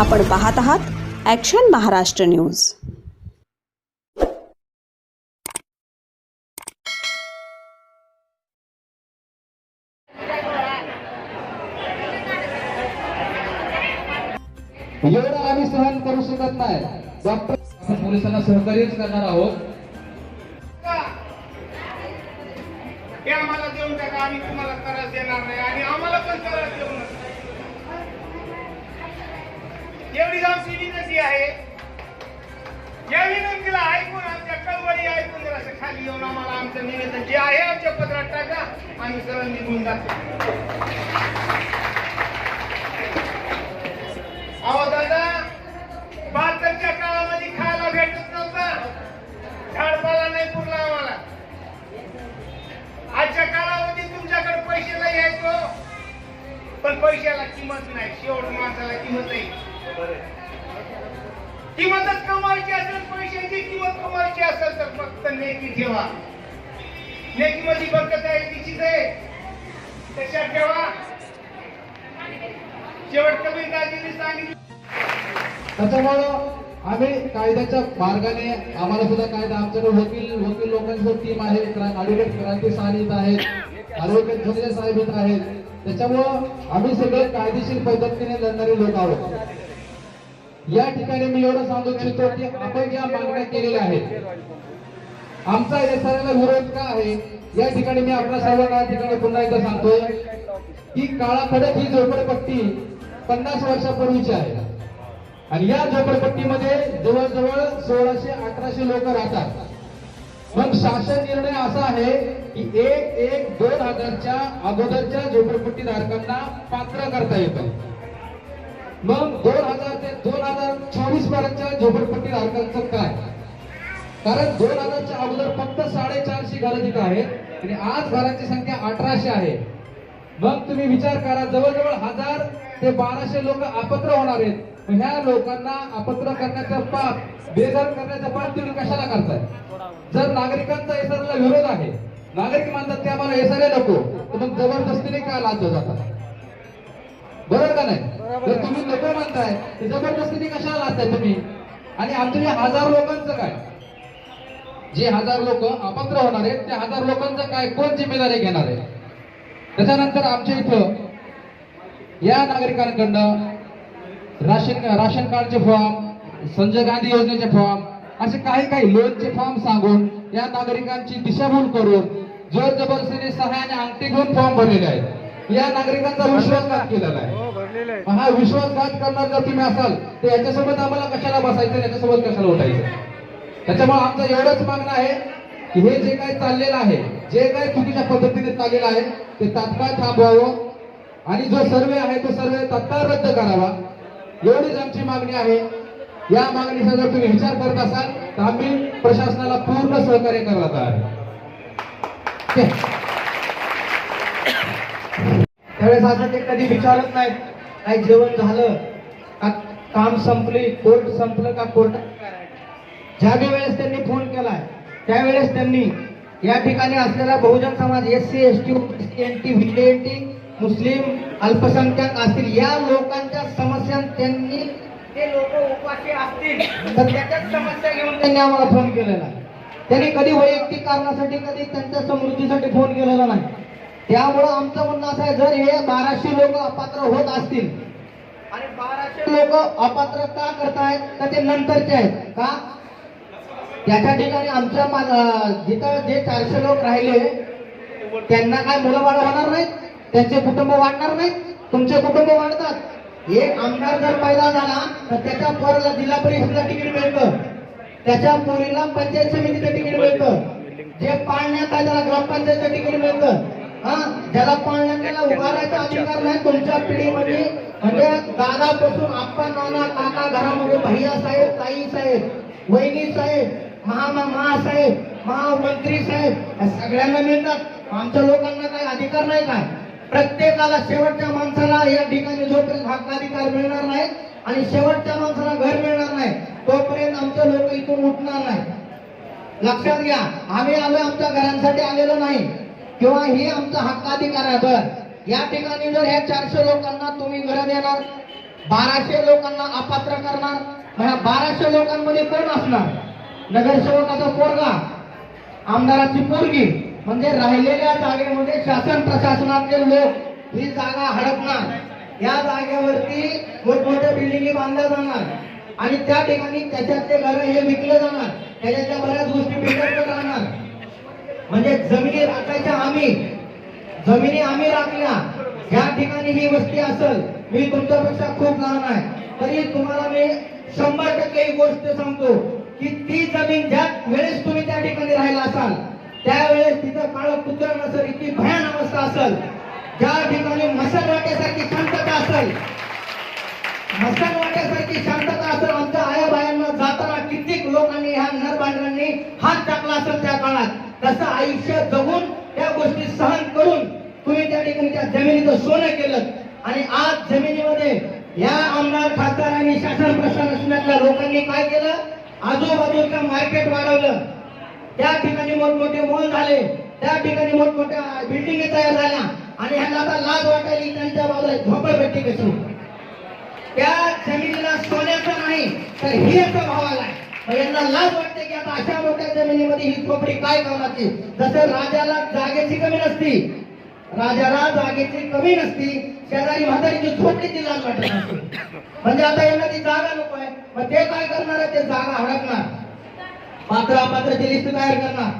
आपण पाहत आहात ॲक्शन महाराष्ट्र न्यूज एवढं आम्ही सहन करू शकत नाही. डॉक्टर आपण पोलिसांना सहकार्यच करणार आहोत. आम्हाला देऊन टाका आम्ही तुम्हाला त्रास देणार नाही आणि आम्हाला पण त्रास देऊ नका. एवढी सिटी तशी आहे? या विनंतीला ऐकून आमच्या कळवळी ऐकून जर असं खाली येऊन आम्हाला आमचं निवेदन जे आहे आमच्या पत्रात टाका. आम्ही सरळ निघून जातो नेकीमध्ये बरकत आहे. तिचीच ठेवा. शेवट कबीर सांगितलं. त्याच्यामुळं आम्ही कायद्याच्या मार्गाने आम्हाला सुद्धा कायदा आमच्याकडे वकील वकील लोकांची टीम आहे क्रा- ॲडव्होकेट क्रांती साहेब आहेत ॲडव्होकेट झुले साहेब आहेत. त्याच्यामुळं आम्ही सगळे कायदेशीर पद्धतीने लढणारे लोक आहोत. या ठिकाणी मी एवढं सांगू इच्छितो की आपण ज्या मागण्या केलेल्या आहेत आमचा एसआरला विरोध का आहे? या ठिकाणी मी आपल्या सर्वांना या ठिकाणी पुन्हा एकदा सांगतोय की काळाखडक ही झोपडपट्टी पन्नास वर्षापूर्वीची आहे. आणि या झोपडपट्टीमध्ये जवळजवळ सोळाशे अठराशे लोक राहतात. मग शासन निर्णय असा आहे की एक एक दोन हजारच्या अगोदरच्या झोपडपट्टी धारकांना पात्र करता येतं. मग दोन हजार ते दोन हजार चोवीस पर्यंतच्या झोपडपट्टी धारकांचं काय? कारण दोन हजारच्या अगोदर फक्त साडेचारशे घरं तिथं आहेत आणि आज घरांची संख्या अठराशे आहे. मग तुम्ही विचार करा जवळजवळ हजार ते बाराशे लोक अपत्र होणार आहेत. ह्या लोकांना अपत्र करण्याचा पाप बेघर करण्याचा पाप तुम्ही कशाला करताय? जर नागरिकांचा एसआरला विरोध आहे नागरिक म्हणतात की आम्हाला एसआरए नको तर मग जबरदस्तीने काय लादलं जातात बरोबर का नाही? जर तुम्ही नको म्हणताय तर जबरदस्तीने कशाला लादताय तुम्ही? आणि आमच्या हजार लोकांचं काय? जे हजार लोक अपात्र होणार आहेत त्या हजार लोकांचं काय कोण जिम्मेदारी घेणार आहे? त्याच्यानंतर आमच्या इथं या नागरिकांकडनं राशन राशन कार्डचे फॉर्म संजय गांधी योजनेचे फॉर्म असे काही काही लोनचे फॉर्म सांगून या नागरिकांची दिशाभूल करून जोर जबरदस्तीने सहाय्याने अंगठी घेऊन फॉर्म भरलेले आहेत. या नागरिकांचा विश्वासघात केलेला आहे. हा विश्वासघात करणार जर तुम्ही असाल तर याच्यासोबत आम्हाला कशाला बसायचं याच्यासोबत कशाला उठायचं? त्याच्यामुळे आमचं एवढंच मागणं आहे की हे जे काही चाललेलं आहे जे काही चुकीच्या पद्धतीने चाललेलं आहे ते तात्काळ थांबवावं. आणि जो सर्वे आहे तो सर्वे तात्काळ रद्द करावा. एवढीच आमची मागणी आहे. या मागणीचा जर तुम्ही विचार करत असाल तर आम्ही प्रशासनाला पूर्ण सहकार्य करत तयार आहे. ठीक आहे? त्यावेळेस असं ते कधी विचारत नाहीत काही जेवण झालं का? काम संपली कोर्ट संपलं का? कोर्टात ज्या बी वेळेस त्यांनी फोन केलाय त्यावेळेस त्यांनी या ठिकाणी असलेला बहुजन समाज S C S T N T V N T मुस्लिम अल्पसंख्याक असतील या लोकांच्या समस्या त्यांनी ते लोक उपाशी असतील. तर त्याच्याच समस्या घेऊन त्यांनी आम्हाला फोन केलेला आहे. त्यांनी कधी वैयक्तिक कारणासाठी कधी त्यांच्या समृद्धीसाठी फोन केलेला नाही. त्यामुळं आमचं म्हणणं असं आहे जर हे बाराशे लोक अपात्र होत असतील आणि बाराशे लोक अपात्र का करतायत? तर ते नंतरचे आहेत. का? त्याच्या ठिकाणी आमच्या जिथं जे चारशे लोक राहिले त्यांना काय मुलं बाळ होणार नाहीत? त्यांचे कुटुंब वाढणार नाहीत? तुमचे कुटुंब वाढतात? एक आमदार जर पैदा झाला तर त्याच्या पोराला जिल्हा परिषदला तिकीट मिळतं. त्याच्या पोरीला पंचायत समितीचं तिकीट मिळतं. जे पाळण्यात आहे त्याला ग्रामपंचायतचं तिकीट मिळतं. हा ज्याला पाळण्यात त्याला उभारायचा अधिकार नाही तुमच्या पिढीमध्ये. म्हणजे दादापासून आप्पा नाना काका घरामध्ये भैया साहेब ताई साहेब वहिनी साहेब महा साहेब महामंत्री साहेब या सगळ्यांना मिळतात. आमच्या लोकांना काही अधिकार नाही काय प्रत्येकाला शेवटच्या माणसाला या ठिकाणी जोपर्यंत हक्काधिकार मिळणार नाही आणि शेवटच्या माणसाला घर मिळणार नाही तोपर्यंत आमचे लोक इथून उठणार नाही. लक्षात घ्या आम्ही आलो आमच्या घरांसाठी आलेलो नाही. किंवा हे आमचा हक्काधिकार आहे बर. या ठिकाणी जर ह्या चारशे लोकांना तुम्ही घर देणार बाराशे लोकांना अपात्र करणार ह्या बाराशे लोकांमध्ये कोण असणार? नगरसेवकाचा पोरगा आमदाराची पोरगी म्हणजे राहिलेल्या जागेमध्ये शासन प्रशासनातले लोक ही जागा हडपणार. या जागेवरती मोठमोठ्या बिल्डिंगी बांधल्या जाणार. आणि त्या ठिकाणी त्याच्यातले घर हे विकले जाणार. त्याच्यातल्या बऱ्याच गोष्टी बिघडत राहणार. म्हणजे जमिनी राखायच्या आम्ही जमिनी आम्ही राखल्या. या ठिकाणी ही वस्ती असेल मी तुमच्यापेक्षा खूप लहान आहे. तरी तुम्हाला मी शंभर टक्के ही गोष्ट सांगतो. की ती जमीन ज्या वेळेस तुम्ही त्या ठिकाणी राहिला असाल त्यावेळेस तिथं काळं कुत्र नसेल इतकी भयान अवस्था असेल. ज्या ठिकाणी मसल वाट्यासारखी शांतता असेल मसल वाट्यासारखी शांतता असेल आमच्या आया बायांना जाताना कित्येक लोकांनी ह्या नरबांधवांनी हात टाकला असेल त्या काळात. तसं आयुष्य जगून त्या गोष्टी सहन करून तुम्ही त्या ठिकाणी त्या जमिनीचं सोनं केलं. आणि आज जमिनीमध्ये या आमदार खासदार आणि शासन प्रशासनातल्या लोकांनी काय केलं? आजूबाजूचं मार्केट वाढवलं. त्या ठिकाणी मोठमोठे मॉल झाले. त्या ठिकाणी मोठमोठ्या बिल्डिंग तयार झाल्या. आणि ह्यांना आता लाज वाटायली त्यांच्या बाजूला झोपडपट्टी कशी. त्या जमिनीला सोन्याचं नाही तर हिऱ्याचा भाव आलाय. यांना लाज वाटते की आता अशा मोठ्या जमिनीमध्ये ही झोपडी काय कामाची? जसं राजाला जागेची कमी नसती राजाला जागेची कमी नसती. शेजारी म्हातारीची झोपडीची लाज वाटत नसते. म्हणजे आता यांना ती जागा नको आहे. मग ते काय करणार आहे? ते जागा हडकणार पात्र अपात्राची लिस्ट तयार करणार.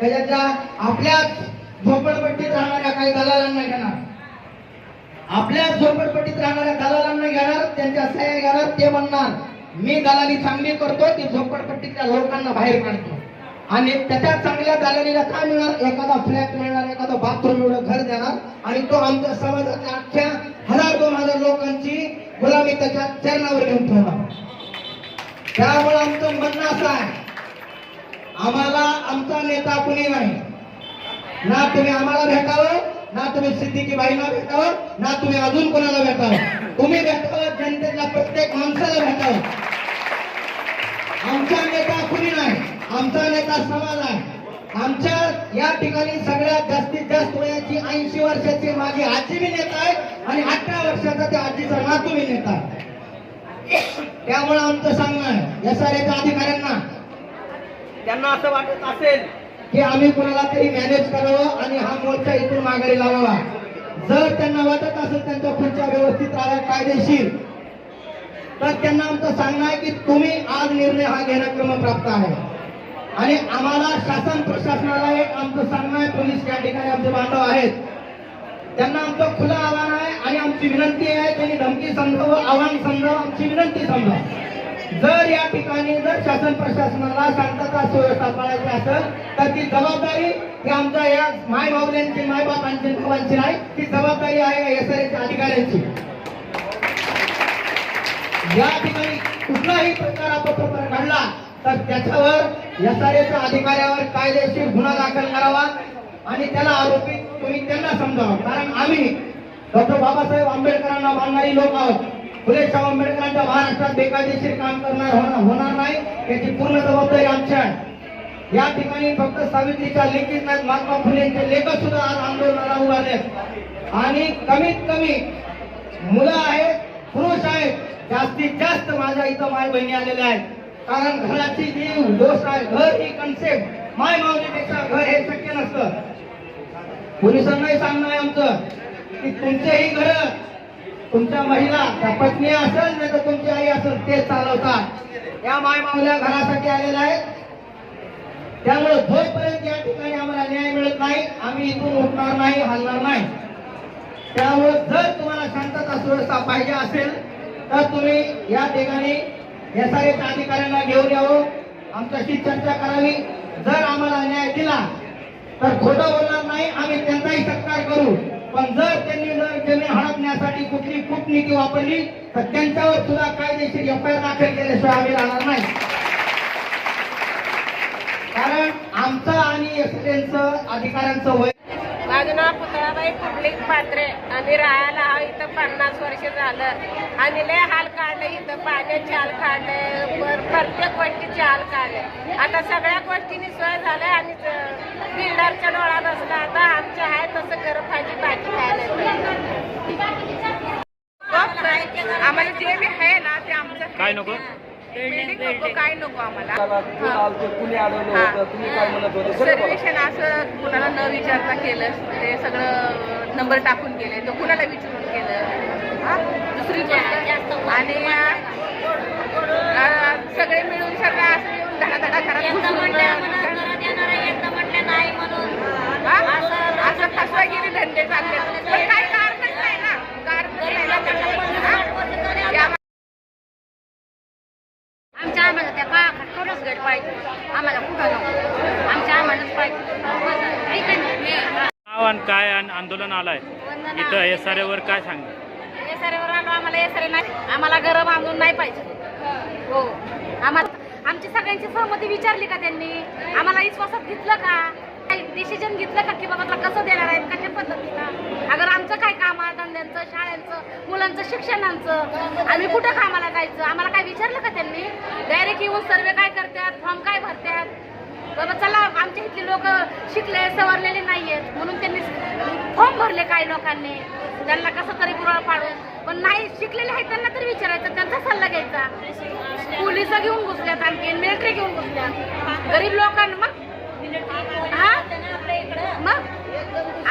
त्याच्यातल्या आपल्याच झोपडपट्टीत राहणाऱ्या काही दलालांना घेणार. आपल्या झोपडपट्टीत राहणाऱ्या दलालांना घेणार त्यांच्या सह्या घेणार ते म्हणणार मी दलाली चांगली करतो ती झोपडपट्टीतल्या लोकांना बाहेर काढतो. आणि त्याच्या चांगल्या दालनीला काय मिळणार? एखादा फ्लॅट मिळणार एखादा बाथरूम एवढं घर देणार. आणि तो आमच्या समाजातल्या अख्ख्या हजार दोन हजार लोकांची गुलामी त्याच्या चरणावर घेऊन ठेवणार. त्यामुळे आमचं म्हणणं असं आहे. आम्हाला आमचा नेता कुणी नाही. ना तुम्ही आम्हाला भेटावं ना तुम्ही सिद्दीकी बाईंना भेटावं ना तुम्ही अजून कोणाला भेटावं. तुम्ही भेटावं जनतेच्या प्रत्येक माणसाला भेटावं. आमचा नेता कुणी नाही. आमचा नेता समाज आहे. आमच्या या ठिकाणी सगळ्यात जास्तीत जास्त वयाची ऐंशी वर्षाची माझी आजी बी नेता आहे आणि अठरा वर्षाचा त्या आजीचा नातू बी नेता आहे त्यामुळे आमचं सांगणं आहे एस आर अधिकाऱ्यांना त्यांना असं वाटत असेल की आम्ही कोणाला तरी मॅनेज करावं आणि हा मोर्चा इथून माघारी लावावा. जर त्यांना वाटत असेल त्यांच्या खुर्च्या व्यवस्थित राहाव्या कायदेशीर तर त्यांना आमचं सांगणं आहे की तुम्ही आज निर्णय हा घेणं क्रमप्राप्त आहे. आणि आम्हाला शासन प्रशासनाला एक आमचं सांगणं आहे पोलीस या ठिकाणी आमचे बांधव आहेत. त्यांना आमचं खुलं आव्हान आहे आणि आमची विनंती आहे त्यांनी धमकी समजावं आव्हान समजावं आमची विनंती समजावं. जर या ठिकाणी जर शासन प्रशासनाला शांतता सुव्यवस्था पाळायची असेल तर ती जबाबदारी ही आमच्या या माय बाबल्यांची माय बापांची भावांची नाही ती जबाबदारी आहे एस आर अधिकाऱ्यांची. या ठिकाणी कुठलाही प्रकार अपप्रकार घडला तर त्याच्यावर एस आर अधिकाऱ्यावर कायदेशीर गुन्हा दाखल करावा आणि त्याला आरोपी तुम्ही त्यांना समजावा. कारण आम्ही डॉक्टर बाबासाहेब आंबेडकरांना मानणारी लोक आहोत. फुले शाहू आंबेडकरांच्या महाराष्ट्रात बेकायदेशीर काम करणार होणार होणार नाही याची पूर्ण जबाबदारी आमची आहे. या ठिकाणी फक्त सावित्रीच्या लेखीच नाहीत महात्मा फुलेंचे लेखक सुद्धा आज आंदोलनाला उभारले आणि कमीत कमी मुलं आहेत पुरुष आहेत जास्तीत जास्त माझ्या इथं माय बहिणी आलेल्या आहेत. कारण घराची जी दोष आहे घर ही कन्सेप्ट माय माऊलीपेक्षा घर हे शक्य नसतं. पोलिसांनाही सांगणं आहे आमचं की तुमचेही घर तुमच्या महिला त्या पत्नी असेल नाही तर तुमची आई असेल ते चालवतात. या माय माऊल्या घरासाठी आलेल्या आहेत. त्यामुळे जोपर्यंत या ठिकाणी आम्हाला न्याय मिळत नाही आम्ही इथून उठणार नाही हलणार नाही. त्यामुळे जर तुम्हाला शांतता सुव्यवस्था पाहिजे असेल तर तुम्ही या ठिकाणी एस आर अधिकाऱ्यांना घेऊन यावं. आमच्याशी चर्चा करावी. जर आम्हाला न्याय दिला तर खोटं बोलणार नाही. आम्ही त्यांचाही सत्कार करू. पण जर त्यांनी जर जमीन हडपण्यासाठी कुठली कूटनीती वापरली तर त्यांच्यावर सुद्धा कायदेशीर एफ आय आर दाखल केल्याशिवाय आम्ही राहणार नाही. कारण आमचं आणि एस अधिकाऱ्यांचं वय नाव पुतळाबाई कुंडलिक पात्रे आणि राहायला हा इथं पन्नास वर्ष झालं. आणि लय हाल काढले इथं पाण्याचे हाल काढले पर- प्रत्येक गोष्टीचे हाल काढले. आता सगळ्या गोष्टींनी सोय झाल्या आणि बिल्डरच्या डोळा बसला आता आमच्या आहे तसं घर पाहिजे बाकी काय नाही. आम्हाला जे काय नको? बिल्डिंग नको काय नको आम्हाला. कुणी अडवलं होतं तुम्ही काय म्हणत होते? सगळं बोला. सर्वेक्षण असं कुणाला न विचारता केलं ते सगळं नंबर टाकून गेले तो कुणाला विचारून केलं? हा? दुसरी गोष्ट. आणि सगळे मिळून सगळं असं येऊन धडा धडा घरात घुसून, हा? असं फसवागिरी धंदे चालले पण काय कारणच नाही ना? कारणच नाही ना त्याच्यामध्ये, हा? या आमच्या आम्हाला त्या का खटकरच गट पाहिजे आम्हाला कुठं नको आमच्या आम्हालाच पाहिजे आहे का नाही? आणि काय आणि आंदोलन आलाय? इथं एस आर वर काय सांग? एसआरवर आलो आम्हाला एसआर नाही. आम्हाला घरं बांधून नाही पाहिजे. हो. आम्हाला आमची सगळ्यांची सहमती विचारली का त्यांनी? आम्हाला विश्वासात घेतलं का? काही डिसिजन घेतलं का की बाबा तुला कसं देणार आहेत कशा पद्धतीनं? अगर आमचं काय काम आहे? धंद्यांचं शाळांचं मुलांचं शिक्षणांचं आम्ही कुठं कामाला जायचं? आम्हाला काय विचारलं का त्यांनी? डायरेक्ट येऊन सर्वे काय करतात? फॉर्म काय भरतात? बाबा चला आमच्या इथले लोक शिकले सवरलेले नाहीयेत. म्हणून त्यांनी फॉर्म भरले काही लोकांनी. त्यांना कसं तरी पुरावा पाडून. पण नाही शिकलेले आहेत त्यांना तरी विचारायचं त्यांचा सल्ला घ्यायचा. पोलीस घेऊन घुसल्यात आणखी मिलिटरी घेऊन घुसल्यात. गरीब लोकांना मग? हा? मग?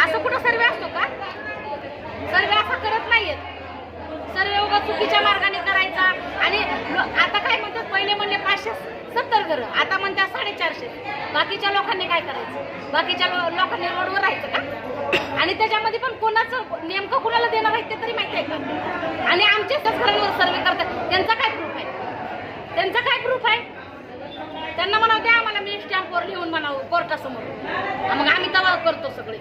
असं कुठं सर्वे असतो का? सर्वे असं करत नाहीयेत सर्वे उगा चुकीच्या मार्गाने करायचा आणि लो- आता काय म्हणतात पहिले म्हणले पाचशे सत्तर घरं आता म्हणतात साडेचारशे बाकीच्या लोकांनी काय करायचं? बाकीच्या लोकांनी रोडवर राहायचं का? आणि त्याच्यामध्ये पण कोणाचं नेमकं कुणाला देणार आहे ते तरी माहिती आहे का? आणि आमच्या घरांवर सर्वे करतात. त्यांचा काय प्रूफ आहे? त्यांचा काय प्रूफ आहे? त्यांना म्हणावं द्या आम्हाला मी स्टॅम्पवर लिहून म्हणावं कोर्टासमोर मग आम्ही तवा करतो सगळे.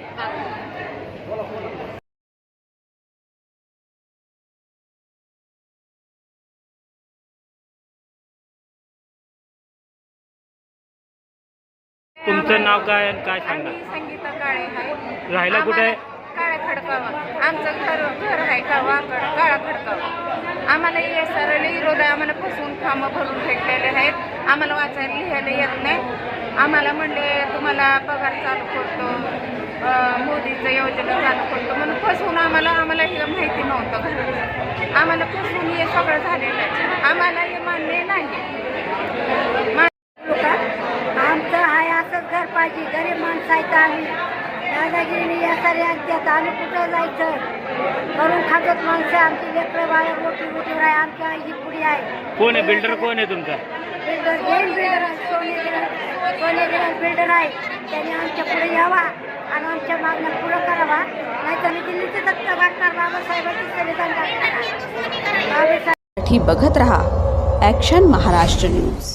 तुमचं नाव काय आणि काय सांगा? आम्ही संगीता काळे आहे. राहायला कुठे? आहे? काळा खडकावा. आमचं घर घर आहे का वाकड काळा खडकावा. आम्हाला हे सरळ विरोध आहे. आम्हाला फसवून कामं भरून फेकलेले आहेत. आम्हाला वाचायला लिहायला येत नाही. आम्हाला म्हणले तुम्हाला पगार चालू करतो. अं, मोदीचं योजना चालू करतो. म्हणून फसवून आम्हाला आम्हाला हे माहिती नव्हतं घराचं आम्हाला फसवून हे सगळं झालेलं आहे. आम्हाला हे मान्य नाही मा- आमचं आहे असंच घर पाहिजे गरीब माणसं आहेत आम्ही दादागिरीने या साऱ्या त्यात आम्ही कुठं जायचं? करून खातात माणसं आमची लेकरं बाळ मोठी मोठी आहे आमच्या ही पुढी आहे. कोण आहे? बिल्डर कोण आहे तुमचा? बिल्डर जैन बिल्डर आहे सोने गिरण सोने गिरण बिल्डर आहे. त्याने आमच्या पुढे यावा आणि आमच्या मागण्या पुढं करावा. नाही तर मी दिल्लीचे दत्त गाठणार बाबासाहेबांची संविधान गाठणार बाबासाहेब बघत रहा ॲक्शन महाराष्ट्र न्यूज